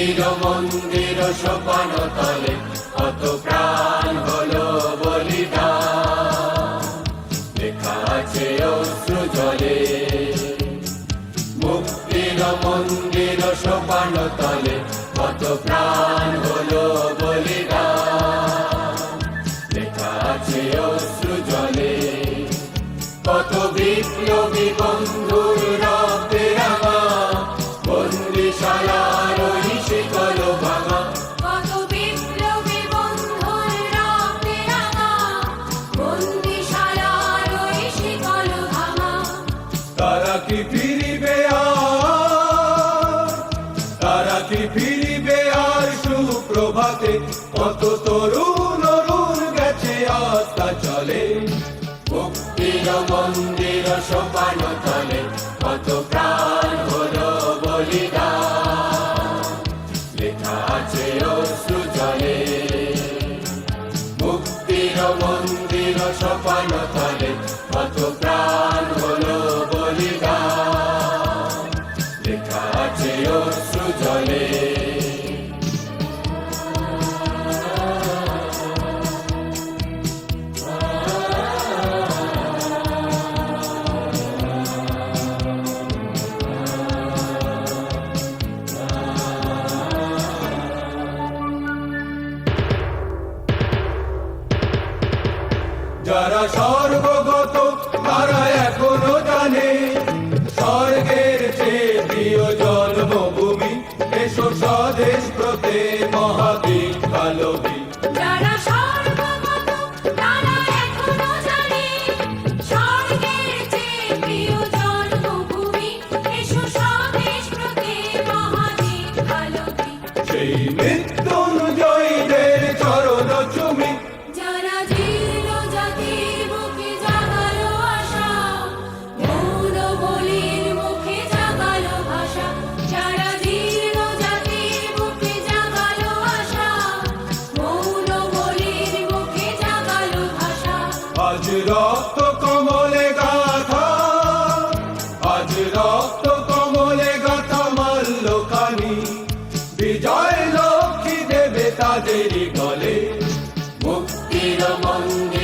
মুক্তির মন্দির সোপান তলে, কত প্রাণ হলো বলিদান। লেখা আছে অশ্রু জলে। মুক্তির মন্দির সোপান তলে, কত প্রাণ হলো বলিদান। লেখা আছে অশ্রু জলে। কত বিপ্লবী বন্ধুর কি ফিরিবে তারা কি ফিরিবে আর সুপ্রভাতে? কত তরুণ অরুণ গেছে আস্থা চলে। মুক্তির মন্দির সোপান তলে, কত প্রাণ হলো বলিদান। লেখা আছে অশ্রু জলে। মুক্তির মন্দির যারা সর্বগত তারা এখনও জানে স্বর্গের চেয়ে প্রিয় জন্মভূমি এসো স্বদেশ প্রতে মহাবীর কালবী রক্ত কমলে আজ রক্ত কমলে বিজয় লক্ষ্মী দেবে তাদের গলে। মুক্তির মন্দির